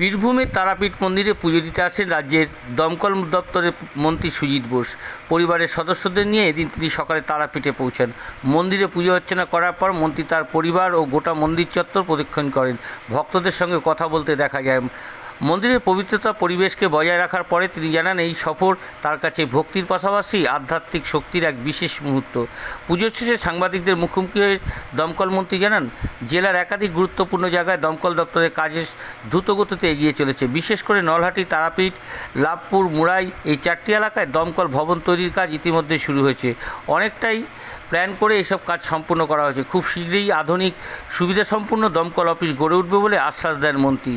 বীরভূমের তারাপীঠ মন্দিরে পুজো দিতে আসেন রাজ্যের দমকল দপ্তরের মন্ত্রী সুজিত বোস। পরিবারের সদস্যদের নিয়ে এদিন তিনি সকালে তারাপীঠে পৌঁছান। মন্দিরে পুজো অর্চনা করার পর মন্ত্রী তার পরিবার ও গোটা মন্দির চত্বর প্রদক্ষিণ করেন। ভক্তদের সঙ্গে কথা বলতে দেখা যায়। মন্দিরের পবিত্রতা পরিবেশকে বজায় রাখার পরে তিনি জানান, এই সফর তার কাছে ভক্তির পাশাপাশি আধ্যাত্মিক শক্তির এক বিশেষ মুহূর্ত। পুজোর শেষে সাংবাদিকদের মুখোমুখি হয়ে দমকল মন্ত্রী জানান, জেলার একাধিক গুরুত্বপূর্ণ জায়গায় দমকল দপ্তরের কাজের দ্রুতগতিতে এগিয়ে চলেছে। বিশেষ করে নলহাটি, তারাপীঠ, লাভপুর, মুড়াই, এই চারটি এলাকায় দমকল ভবন তৈরির কাজ ইতিমধ্যে শুরু হয়েছে। অনেকটাই প্ল্যান করে এসব কাজ সম্পূর্ণ করা হয়েছে। খুব শীঘ্রই আধুনিক, সুবিধাসম্পন্ন দমকল অফিস গড়ে উঠবে বলে আশ্বাস দেন মন্ত্রী।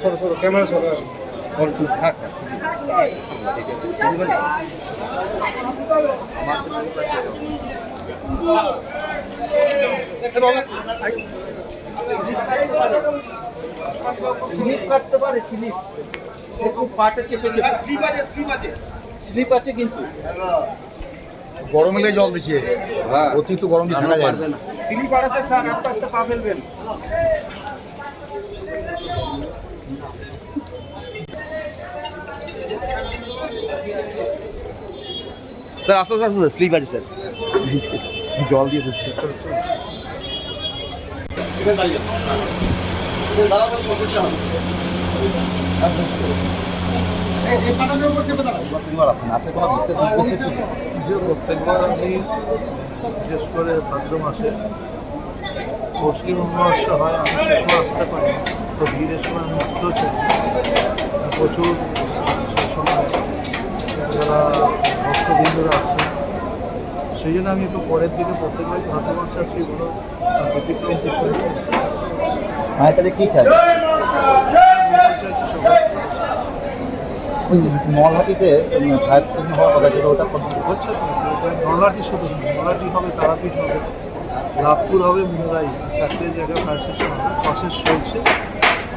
ছোট ছোট ক্যামেরা ছোট থাক। স্লিপ কাটতে পারে স্লিপ। একটু পাটা চেপে চেপে। স্লিপ আছে কিন্তু। গরম এলে জল দিছে অতিরিক্ত গরম দিয়ে থাকা যায় না। না স্লিপ আছে স্যার আস্তে আস্তে পা ফেলবেন। স্যার, আস্তে আস্তে আস্তে, স্লিপ আছে, স্যার। জল দিয়ে দিচ্ছে বিশেষ করে ভাদ্র মাসে হয় আসতে পারি তো আসতেও প্রচুর সময় ভক্তবৃন্দরা আছে। সেই জন্য আমি একটু পরের দিকে প্রত্যেকবার ভাদ্র মাসে আসি এগুলো ব্যতিক্রম কিছু। মায়ের কাছে কি সবাই নলহাটিতে ফায়ার স্টেশন হওয়ার কথা ছিল ওটা হচ্ছে নলাটি শুধু নলাটি হবে তারাপীঠ হবে লাভপুর হবে মুরাই চারটে জায়গায় ফায়ার স্টেশন হবে প্রসেস চলছে।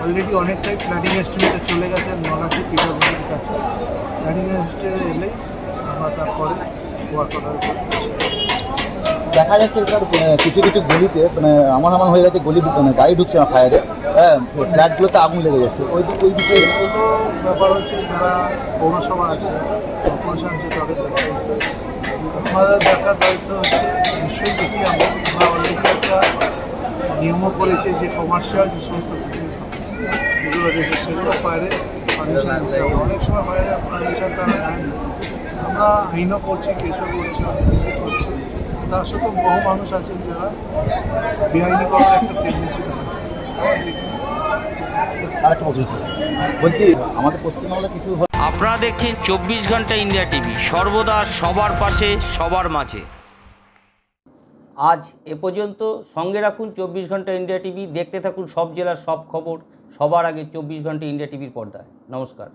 অলরেডি অনেকটাই প্ল্যানিং এস্টিমেটে চলে গেছে নলাটি পিডাব্লিউডির কাছে। প্ল্যানিং এস্টিমেটে এলেই আমরা তারপরে ওয়ার্ক অর্ডার দেখা যাচ্ছে স্যার আহ, কিছু কিছু গলিতে মানে আমার আমার হয়ে গেছে গলি মানে গাড়ি ঢুকছে না ফায়ারে। হ্যাঁ ফ্ল্যাটগুলোতে আগুন লেগে যাচ্ছে ওই দিক ওই দিকে এগুলো ব্যাপার হচ্ছে যারা পৌরসভা আছে কর্পোরেশন আছে তাদের আমাদের দেখার দায়িত্ব হচ্ছে নিশ্চয়ই দেখি আমরা। অলরেডি একটা নিয়মও করেছে যে কমার্শিয়াল যে সমস্ত যেগুলো রয়েছে সেগুলো পারমিশন অনেক সময় বাইরে পারমিশন তারা দেয় না। আমরা আইনও করছি কেসও করছি অনেক কিছু করছি। তার সাথে বহু মানুষ আছেন যারা বেআইনি করার একটা টেন্ডেন্সি থাকে প্রশ্ন বলছি আমাদের পশ্চিমবাংলা কিছু আপনারা দেখছেন চব্বিশ ঘণ্টা ইন্ডিয়া টিভি সর্বদা সবার পাশে সবার মাঝে। আজ এ পর্যন্ত সঙ্গে রাখুন চব্বিশ ঘণ্টা ইন্ডিয়া টিভি দেখতে থাকুন সব জেলার সব খবর সবার আগে চব্বিশ ঘণ্টা ইন্ডিয়া টিভির পর্দায়। নমস্কার।